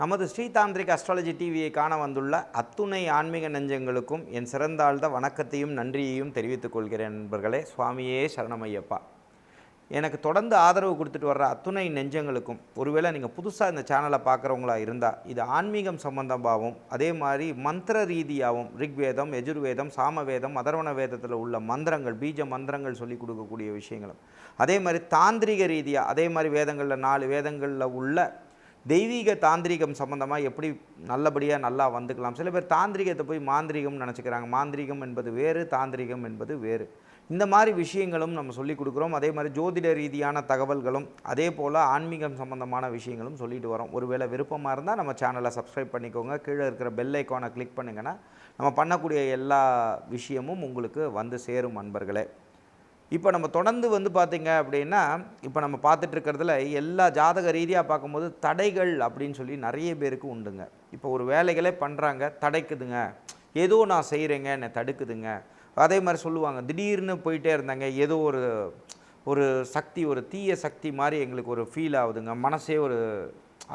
நமது ஸ்ரீதாந்திரிக் அஸ்ட்ராலஜி டிவியை காண வந்துள்ள அத்துணை ஆன்மீக நெஞ்சங்களுக்கும் என் சிறந்தாழ்ந்த வணக்கத்தையும் நன்றியையும் தெரிவித்துக் கொள்கிறேன் நண்பர்களே. சுவாமியே சரணமையப்பா. எனக்கு தொடர்ந்து ஆதரவு கொடுத்துட்டு வர்ற அத்துணை நெஞ்சங்களுக்கும் ஒருவேளை நீங்கள் புதுசாக இந்த சேனலை பார்க்குறவங்களா இருந்தால் இது ஆன்மீகம் சம்பந்தமாகவும் அதே மாதிரி மந்திர ரீதியாகவும் ரிக்வேதம் எஜுர்வேதம் சாமவேதம் அதர்வண வேதத்தில் உள்ள மந்திரங்கள் பீஜ மந்திரங்கள் சொல்லி கொடுக்கக்கூடிய விஷயங்களும் அதே மாதிரி தாந்திரிக ரீதியாக அதே மாதிரி வேதங்களில் நாலு வேதங்களில் உள்ள தெய்வீக தாந்திரிகம் சம்மந்தமாக எப்படி நல்லபடியாக நல்லா வந்துக்கலாம்? சில பேர் தாந்திரிகத்தை போய் மாந்திரிகம்னு நினச்சிக்கிறாங்க. மாந்திரிகம் என்பது வேறு தாந்திரிகம் என்பது வேறு. இந்த மாதிரி விஷயங்களும் நம்ம சொல்லி கொடுக்குறோம். அதே மாதிரி ஜோதிட ரீதியான தகவல்களும் அதே போல் ஆன்மீகம் சம்பந்தமான விஷயங்களும் சொல்லிட்டு வரோம். ஒருவேளை விருப்பமாக இருந்தால் நம்ம சேனலை சப்ஸ்கிரைப் பண்ணிக்கோங்க. கீழே இருக்கிற பெல் ஐக்கானை கிளிக் பண்ணுங்கன்னா நம்ம பண்ணக்கூடிய எல்லா விஷயமும் உங்களுக்கு வந்து சேரும் அன்பர்களே இப்போ நம்ம தொடர்ந்து வந்து பார்த்திங்க அப்படின்னா இப்போ நம்ம பார்த்துட்ருக்கிறதுல எல்லா ஜாதக ரீதியாக பார்க்கும்போது தடைகள் அப்படின்னு சொல்லி நிறைய பேருக்கு உண்டுங்க. இப்போ ஒரு வேலைகளே பண்ணுறாங்க தடைக்குதுங்க. ஏதோ நான் செய்கிறேங்க என்னை தடுக்குதுங்க. அதே மாதிரி சொல்லுவாங்க திடீர்னு போயிட்டே இருந்தாங்க ஏதோ ஒரு ஒரு சக்தி ஒரு தீய சக்தி மாதிரி எங்களுக்கு ஒரு ஃபீல் ஆகுதுங்க. மனசே ஒரு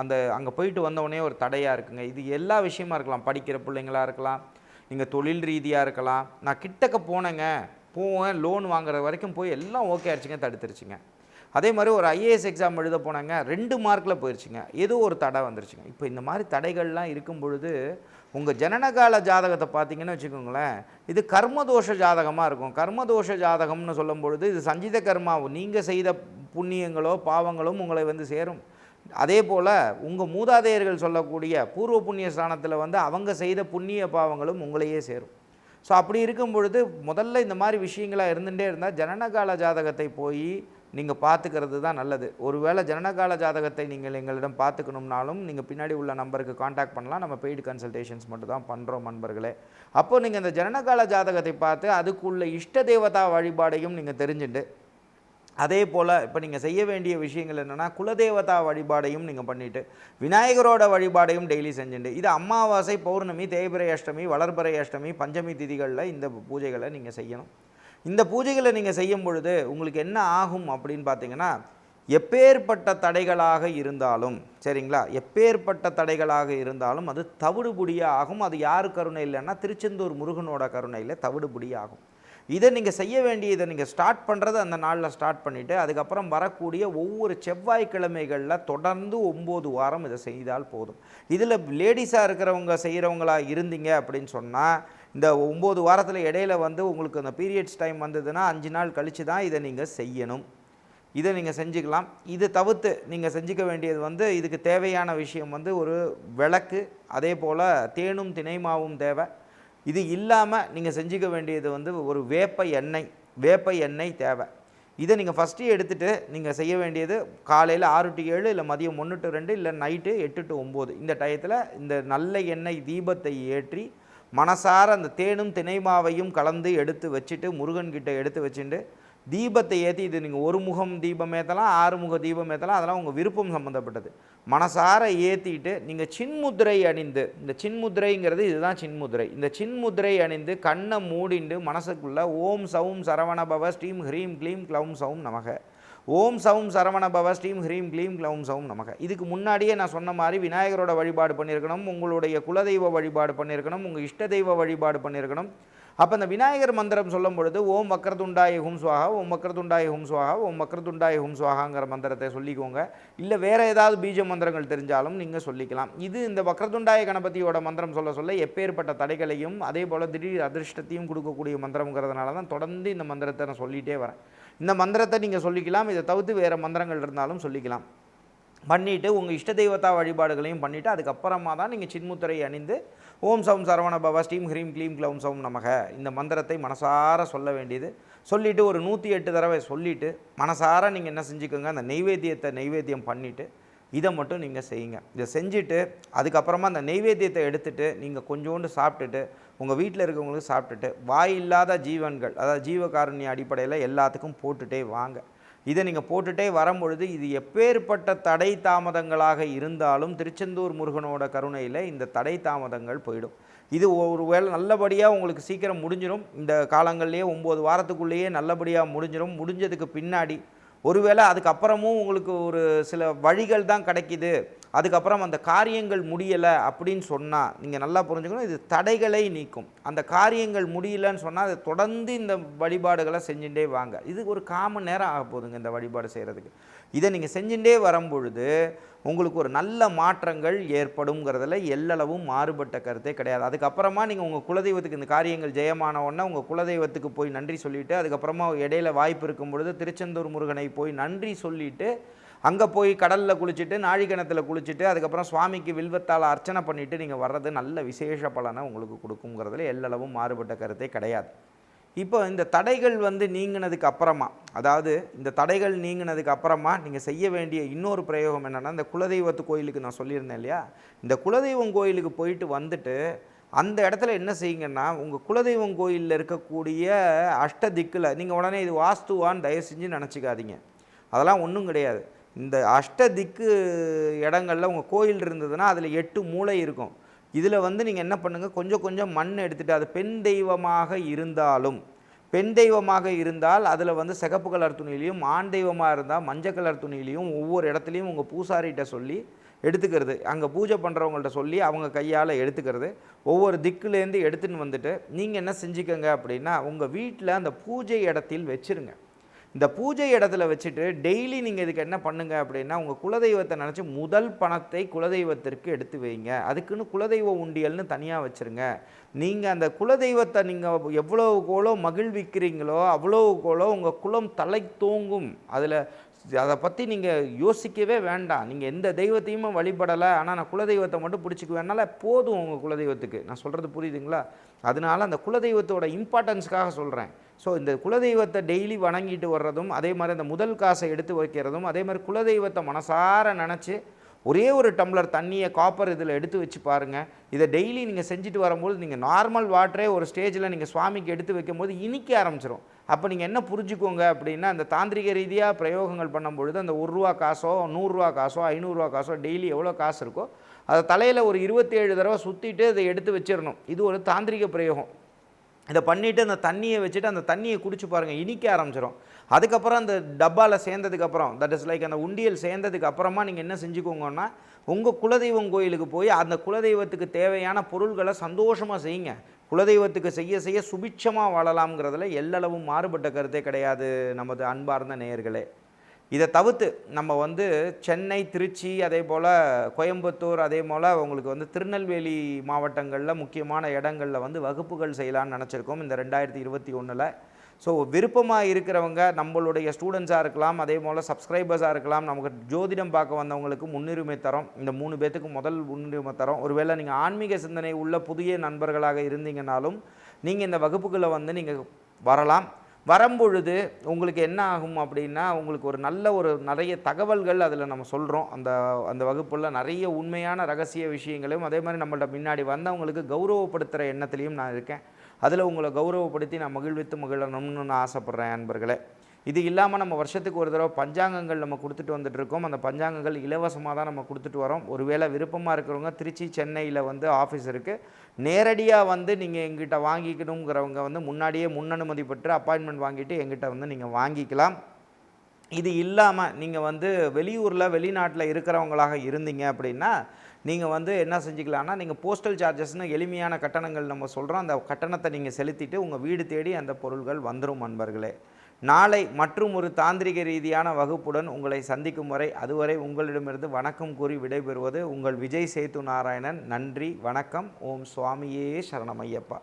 அந்த அங்கே போயிட்டு வந்தவொடனே ஒரு தடையாக இருக்குங்க. இது எல்லா விஷயமா இருக்கலாம். படிக்கிற பிள்ளைங்களா இருக்கலாம் நீங்கள் தொழில் ரீதியாக இருக்கலாம். நான் கிட்டக்க போனேங்க. போவேன் லோன் வாங்குற வரைக்கும் போய் எல்லாம் ஓகே ஆயிடுச்சுங்க தடுத்துருச்சுங்க. அதே மாதிரி ஒரு ஐஏஎஸ் எக்ஸாம் எழுத போனாங்க ரெண்டு மார்க்கில் போயிடுச்சுங்க ஏதோ ஒரு தடை வந்துருச்சுங்க. இப்போ இந்த மாதிரி தடைகள்லாம் இருக்கும் பொழுது உங்கள் ஜனனகால ஜாதகத்தை பார்த்தீங்கன்னு வச்சுக்கோங்களேன் இது கர்மதோஷ ஜாதகமாக இருக்கும். கர்மதோஷ ஜாதகம்னு சொல்லும் பொழுது இது சஞ்சித கர்மாவும் நீங்கள் செய்த புண்ணியங்களோ பாவங்களும் உங்களை வந்து சேரும். அதே போல் உங்கள் மூதாதையர்கள் சொல்லக்கூடிய பூர்வ புண்ணிய ஸ்தானத்தில் வந்து அவங்க செய்த புண்ணிய பாவங்களும் உங்களையே சேரும். ஸோ அப்படி இருக்கும் பொழுது முதல்ல இந்த மாதிரி விஷயங்களாக இருந்துகிட்டே இருந்தால் ஜனனகால ஜாதகத்தை போய் நீங்கள் பார்த்துக்கிறது தான் நல்லது. ஒருவேளை ஜனனகால ஜாதகத்தை நீங்கள் எங்களிடம் பார்த்துக்கணும்னாலும் நீங்கள் பின்னாடி உள்ள நம்பருக்கு காண்டாக்ட் பண்ணலாம். நம்ம பெய்டு கன்சல்டேஷன்ஸ் மட்டும் தான் பண்ணுறோம் நண்பர்களே. அப்போது நீங்கள் இந்த ஜனனகால ஜாதகத்தை பார்த்து அதுக்குள்ள இஷ்ட தேவதா வழிபாடையும் நீங்கள் தெரிஞ்சுட்டு அதே போல் இப்போ நீங்கள் செய்ய வேண்டிய விஷயங்கள் என்னென்னா குலதேவதா வழிபாடையும் நீங்கள் பண்ணிவிட்டு விநாயகரோட வழிபாடையும் டெய்லி செஞ்சுட்டு இது அமாவாசை பௌர்ணமி தேய்பிரை அஷ்டமி வளர்பிறை அஷ்டமி பஞ்சமி திதிகளில் இந்த பூஜைகளை நீங்கள் செய்யணும். இந்த பூஜைகளை நீங்கள் செய்யும் பொழுது உங்களுக்கு என்ன ஆகும் அப்படின்னு பார்த்தீங்கன்னா எப்பேற்பட்ட தடைகளாக இருந்தாலும் சரிங்களா? எப்பேற்பட்ட தடைகளாக இருந்தாலும் அது தவிடுபுடியாக ஆகும். அது யார் கருணை இல்லைன்னா திருச்செந்தூர் முருகனோட கருணையில் தவிடுபுடி ஆகும். இதை நீங்கள் செய்ய வேண்டிய இதை நீங்கள் ஸ்டார்ட் பண்ணுறது அந்த நாளில் ஸ்டார்ட் பண்ணிவிட்டு அதுக்கப்புறம் வரக்கூடிய ஒவ்வொரு செவ்வாய்க்கிழமைகளில் தொடர்ந்து ஒம்பது வாரம் இதை செய்தால் போதும். இதில் லேடிஸாக இருக்கிறவங்க செய்கிறவங்களா இருந்தீங்க அப்படின்னு சொன்னால் இந்த ஒம்பது வாரத்தில் இடையில வந்து உங்களுக்கு அந்த பீரியட்ஸ் டைம் வந்ததுன்னா அஞ்சு நாள் கழித்து தான் இதை நீங்கள் செய்யணும். இதை நீங்கள் செஞ்சுக்கலாம். இது தவிர்த்து நீங்கள் செஞ்சுக்க வேண்டியது வந்து இதுக்கு தேவையான விஷயம் வந்து ஒரு விளக்கு அதே போல் தேனும் திணைமாவும் தேவை. இது இல்லாமல் நீங்கள் செஞ்சுக்க வேண்டியது வந்து ஒரு வேப்ப எண்ணெய் வேப்ப எண்ணெய் தேவை. இதை நீங்கள் ஃபஸ்ட்டு எடுத்துகிட்டு நீங்கள் செய்ய வேண்டியது காலையில் ஆறு டு ஏழு இல்லை மதியம் ஒன்று டு ரெண்டு இல்லை நைட்டு எட்டு டு ஒம்பது. இந்த டயத்தில் இந்த நல்ல எண்ணெய் தீபத்தை ஏற்றி மனசார அந்த தேனும் திணைமாவையும் கலந்து எடுத்து வச்சுட்டு முருகன்கிட்ட எடுத்து வச்சுட்டு தீபத்தை ஏற்றி இது நீங்கள் ஒரு முகம் தீபம் ஏற்றலாம் ஆறு முக தீபம் ஏற்றலாம் அதெல்லாம் உங்கள் விருப்பம் சம்மந்தப்பட்டது மனசார ஏற்றிட்டு நீங்கள் சின்முத்திரை அணிந்து இந்த சின்முத்திரைங்கிறது இதுதான் சின்முத்திரை இந்த சின்முத்திரை அணிந்து கண்ணை மூடிண்டு மனசுக்குள்ளே ஓம் சவும் சரவணபவ ஸ்ரீம் ஹ்ரீம் க்ளீம் க்ளவும் சவும் நமக. ஓம் சவும் சரவணபவ ஸ்ரீம் ஹ்ரீம் க்ளீம் க்ளவும் சவும் நமக. இதுக்கு முன்னாடியே நான் சொன்ன மாதிரி விநாயகரோட வழிபாடு பண்ணியிருக்கணும் உங்களுடைய குலதெய்வ வழிபாடு பண்ணியிருக்கணும் உங்கள் இஷ்ட தெய்வ வழிபாடு பண்ணியிருக்கணும். அப்போ அந்த விநாயகர் மந்திரம் சொல்லும் பொழுது ஓம் வக்கரதுண்டாய ஹும் சுவாகா ஓம் வக்கரதுண்டாய ஹும் சுவாகா ஓம் வக்கரதுண்டாய ஹும் சுவாகாங்கிற மந்திரத்தை சொல்லிக்கோங்க. இல்லை வேறு ஏதாவது பீஜ மந்திரங்கள் தெரிஞ்சாலும் நீங்கள் சொல்லிக்கலாம். இது இந்த வக்ரதுண்டாய கணபதியோட மந்திரம் சொல்ல சொல்ல எப்பேற்பட்ட தடைகளையும் அதே போல் திடீர் அதிர்ஷ்டத்தையும் கொடுக்கக்கூடிய மந்திரங்கிறதுனால தான் தொடர்ந்து இந்த மந்திரத்தை நான் சொல்லிகிட்டே வரேன். இந்த மந்திரத்தை நீங்கள் சொல்லிக்கலாம் இதை தவிர்த்து வேறு மந்திரங்கள் இருந்தாலும் சொல்லிக்கலாம். பண்ணிவிட்டு உங்கள் இஷ்ட தெய்வத்தா வழிபாடுகளையும் பண்ணிவிட்டு அதுக்கப்புறமா தான் நீங்கள் சின்முத்திரை அணிந்து ஓம் சம் சரவண பவா ஸ்டீம் ஹ்ரீம் க்ளீம் க்ளவும் சம் நமக. இந்த மந்திரத்தை மனசார சொல்ல வேண்டியது. சொல்லிவிட்டு ஒரு நூற்றி எட்டு தடவை சொல்லிவிட்டு மனசார நீங்கள் என்ன செஞ்சுக்கோங்க அந்த நெய்வேத்தியத்தை நெய்வேத்தியம் பண்ணிவிட்டு இதை மட்டும் நீங்கள் செய்யுங்க. இதை செஞ்சுட்டு அதுக்கப்புறமா அந்த நெய்வேத்தியத்தை எடுத்துகிட்டு நீங்கள் கொஞ்சோண்டு சாப்பிட்டுட்டு உங்கள் வீட்டில் இருக்கவங்களுக்கு சாப்பிட்டுட்டு வாய் இல்லாத ஜீவன்கள் அதாவது ஜீவகாருண்ய அடிப்படையில் எல்லாத்துக்கும் போட்டுகிட்டே வாங்க. இதை நீங்கள் போட்டுட்டே வரும்பொழுது இது எப்பேற்பட்ட தடை தாமதங்களாக இருந்தாலும் திருச்செந்தூர் முருகனோட கருணையில் இந்த தடை தாமதங்கள் போயிடும். இது ஒரு வேளை நல்லபடியாக உங்களுக்கு சீக்கிரம் முடிஞ்சிடும் இந்த காலங்கள்லேயே ஒம்பது வாரத்துக்குள்ளேயே நல்லபடியாக முடிஞ்சிடும் முடிஞ்சதுக்கு பின்னாடி ஒருவேளை அதுக்கப்புறமும் உங்களுக்கு ஒரு சில வழிகள் தான் கிடைக்கிது. அதுக்கப்புறம் அந்த காரியங்கள் முடியலை அப்படின்னு சொன்னால் நீங்கள் நல்லா புரிஞ்சுக்கணும் இது தடைகளை நீக்கும். அந்த காரியங்கள் முடியலன்னு சொன்னால் அதை தொடர்ந்து இந்த வழிபாடுகளை செஞ்சுட்டே வாங்க. இது ஒரு காமன் நேரம் ஆக போகுதுங்க இந்த வழிபாடு செய்கிறதுக்கு இதை நீங்கள் செஞ்சுட்டே வரும்பொழுது உங்களுக்கு ஒரு நல்ல மாற்றங்கள் ஏற்படுங்கிறதுல எல்லளவும் மாறுபட்ட கருத்தே கிடையாது. அதுக்கப்புறமா நீங்கள் உங்கள் குலதெய்வத்துக்கு இந்த காரியங்கள் ஜெயமான உடனே உங்கள் குலதெய்வத்துக்கு போய் நன்றி சொல்லிவிட்டு அதுக்கப்புறமா இடையில வாய்ப்பு இருக்கும் பொழுது திருச்செந்தூர் முருகனை போய் நன்றி சொல்லிவிட்டு அங்கே போய் கடலில் குளிச்சுட்டு நாழிகணத்தில் குளிச்சுட்டு அதுக்கப்புறம் சுவாமிக்கு வில்வத்தால் அர்ச்சனை பண்ணிவிட்டு நீங்கள் வர்றது நல்ல விசேஷ பலனை உங்களுக்கு கொடுக்குங்கிறதுல எல்லளவும் மாறுபட்ட கருத்தே கிடையாது. இப்போ இந்த தடைகள் வந்து நீங்கினதுக்கு அப்புறமா அதாவது இந்த தடைகள் நீங்கினதுக்கு அப்புறமா நீங்கள் செய்ய வேண்டிய இன்னொரு பிரயோகம் என்னென்னா இந்த குலதெய்வத்து கோயிலுக்கு நான் சொல்லியிருந்தேன் இல்லையா? இந்த குலதெய்வம் கோயிலுக்கு போயிட்டு வந்துட்டு அந்த இடத்துல என்ன செய்யுங்கன்னா உங்கள் குலதெய்வம் கோயிலில் இருக்கக்கூடிய அஷ்ட திக்கில் நீங்கள் உடனே இது வாஸ்துவான்னு தயவு செஞ்சு நினச்சிக்காதீங்க. அதெல்லாம் ஒன்றும் கிடையாது. இந்த அஷ்ட திக்கு உங்கள் கோயில் இருந்ததுன்னா அதில் எட்டு மூளை இருக்கும். இதில் வந்து நீங்கள் என்ன பண்ணுங்கள் கொஞ்சம் கொஞ்சம் மண் எடுத்துகிட்டு அது பெண் தெய்வமாக இருந்தாலும் பெண் தெய்வமாக இருந்தால் அதில் வந்து சிகப்பு கலர் துணியிலையும் ஆண் தெய்வமாக இருந்தால் மஞ்சள் கலர் துணியிலையும் ஒவ்வொரு இடத்துலையும் உங்கள் பூசாரிகிட்ட சொல்லி எடுத்துக்கிறது. அங்கே பூஜை பண்ணுறவங்கள்ட்ட சொல்லி அவங்க கையால் எடுத்துக்கிறது. ஒவ்வொரு திக்குலேருந்து எடுத்துன்னு வந்துட்டு நீங்கள் என்ன செஞ்சுக்கோங்க அப்படின்னா உங்கள் வீட்டில் அந்த பூஜை இடத்தில் வச்சுருங்க. இந்த பூஜை இடத்துல வச்சுட்டு டெய்லி நீங்கள் இதுக்கு என்ன பண்ணுங்க அப்படின்னா உங்கள் குலதெய்வத்தை நினச்சி முதல் பணத்தை குலதெய்வத்திற்கு எடுத்து வைங்க. அதுக்குன்னு குலதெய்வ உண்டியல்னு தனியாக வச்சுருங்க. நீங்கள் அந்த குலதெய்வத்தை நீங்கள் எவ்வளோவுக்கோளோ மகிழ்விக்கிறீங்களோ அவ்வளோவுக்கோளோ உங்கள் குலம் தலை தூங்கும் அதில் அதை பற்றி நீங்கள் யோசிக்கவே வேண்டாம். நீங்கள் எந்த தெய்வத்தையுமே வழிபடலை ஆனால் நான் குலதெய்வத்தை மட்டும் பிடிச்சிக்குவேனால போதும் உங்கள் குலதெய்வத்துக்கு. நான் சொல்கிறது புரியுதுங்களா? அதனால அந்த குலதெய்வத்தோட இம்பார்ட்டன்ஸ்க்காக சொல்கிறேன் ஸோ இந்த குலதெய்வத்தை டெய்லி வணங்கிட்டு வர்றதும் அதே மாதிரி அந்த முதல் காசை எடுத்து வைக்கிறதும் அதே மாதிரி குலதெய்வத்தை மனசார நினச்சி ஒரே ஒரு டம்ளர் தண்ணியை காப்பர் இதில் எடுத்து வச்சு பாருங்கள் இதை டெய்லி நீங்கள் செஞ்சுட்டு வரும்போது நீங்கள் நார்மல் வாட்டரே ஒரு ஸ்டேஜில் நீங்கள் சுவாமிக்கு எடுத்து வைக்கும்போது இனிக்க ஆரம்பிச்சிடும் அப்போ நீங்கள் என்ன புரிஞ்சுக்கோங்க அப்படின்னா அந்த தாந்திரிக ரீதியாக பிரயோகங்கள் பண்ணும்பொழுது அந்த ஒரு ரூபா காசோ நூறுரூவா காசோ ஐநூறுரூவா காசோ டெய்லி எவ்வளோ காசு இருக்கோ அதை தலையில் ஒரு இருபத்தேழு தடவை சுற்றிட்டு அதை எடுத்து வச்சிடணும் இது ஒரு தாந்திரிக பிரயோகம். இதை பண்ணிவிட்டு அந்த தண்ணியை வச்சுட்டு அந்த தண்ணியை குடிச்சு பாருங்கள் இனிக்க ஆரம்பிச்சிடும் அதுக்கப்புறம் அந்த டப்பாவில் சேர்ந்ததுக்கப்புறம் தட் இஸ் லைக் அந்த உண்டியல் சேர்ந்ததுக்கு அப்புறமா நீங்கள் என்ன செஞ்சுக்கோங்கன்னா உங்கள் குலதெய்வம் கோயிலுக்கு போய் அந்த குலதெய்வத்துக்கு தேவையான பொருள்களை சந்தோஷமாக செய்யுங்க. குலதெய்வத்துக்கு செய்ய செய்ய சுபிட்சமாக வாழலாம்ங்கிறதுல எல்லளவும் மாறுபட்ட கருத்தே கிடையாது நமது அன்பார்ந்த நேயர்களே. இதை தவிர்த்து நம்ம வந்து சென்னை திருச்சி அதே போல் கோயம்புத்தூர் அதே போல் உங்களுக்கு வந்து திருநெல்வேலி மாவட்டங்களில் முக்கியமான இடங்களில் வந்து வகுப்புகள் செய்யலாம்னு நினச்சிருக்கோம் இந்த ரெண்டாயிரத்தி இருபத்தி ஒன்றில் ஸோ விருப்பமாக இருக்கிறவங்க நம்மளுடைய ஸ்டூடெண்ட்ஸாக இருக்கலாம் அதே போல் சப்ஸ்கிரைபர்ஸாக இருக்கலாம் நமக்கு ஜோதிடம் பார்க்க வந்தவங்களுக்கு முன்னுரிமை தரோம். இந்த மூணு பேத்துக்கு முதல் முன்னுரிமை தரோம். ஒருவேளை நீங்கள் ஆன்மீக சிந்தனை உள்ள புதிய நண்பர்களாக இருந்தீங்கனாலும் நீங்கள் இந்த வகுப்புகளை வந்து நீங்கள் வரலாம். வரும்பொழுது உங்களுக்கு என்ன ஆகும் அப்படின்னா உங்களுக்கு ஒரு நல்ல ஒரு நிறைய தகவல்கள் அதில் நம்ம சொல்கிறோம் அந்த அந்த வகுப்பில் நிறைய உண்மையான ரகசிய விஷயங்களையும் அதே மாதிரி நம்மள்ட்ட முன்னாடி வந்தவங்களுக்கு கௌரவப்படுத்துகிற எண்ணத்துலேயும் நான் இருக்கேன். அதில் உங்களை கௌரவப்படுத்தி நான் மகிழ்வித்து மகிழணும்னு நான் ஆசைப்பட்றேன் அன்பர்களே. இது இல்லாமல் நம்ம வருஷத்துக்கு ஒரு தடவை பஞ்சாங்கங்கள் நம்ம கொடுத்துட்டு வந்துட்டுருக்கோம் அந்த பஞ்சாங்கங்கள் இலவசமாக தான் நம்ம கொடுத்துட்டு வரோம். ஒருவேளை விருப்பமாக இருக்கிறவங்க திருச்சி சென்னையில் வந்து ஆஃபீஸ் இருக்குது நேரடியாக வந்து நீங்கள் எங்கிட்ட வாங்கிக்கணுங்கிறவங்க வந்து முன்னாடியே முன்னனுமதி பெற்று அப்பாயின்மெண்ட் வாங்கிட்டு எங்கிட்ட வந்து நீங்கள் வாங்கிக்கலாம். இது இல்லாமல் நீங்கள் வந்து வெளியூரில் வெளிநாட்டில் இருக்கிறவங்களாக இருந்தீங்க அப்படின்னா நீங்கள் வந்து என்ன செஞ்சுக்கலாம்னா நீங்கள் போஸ்டல் சார்ஜஸ்னு எளிமையான கட்டணங்கள் நம்ம சொல்கிறோம் அந்த கட்டணத்தை நீங்கள் செலுத்திட்டு உங்கள் வீடு தேடி அந்த பொருள்கள் வந்துடும் நண்பர்களே நாளை மற்றும் ஒரு தாந்திரிக ரீதியான வகுப்புடன் உங்களை சந்திக்கும் வரை அதுவரை உங்களிடமிருந்து வணக்கம் கூறி விடைபெறுவது உங்கள் விஜய் சேத்து நாராயணன். நன்றி வணக்கம். ஓம் சுவாமியே சரணமையப்பா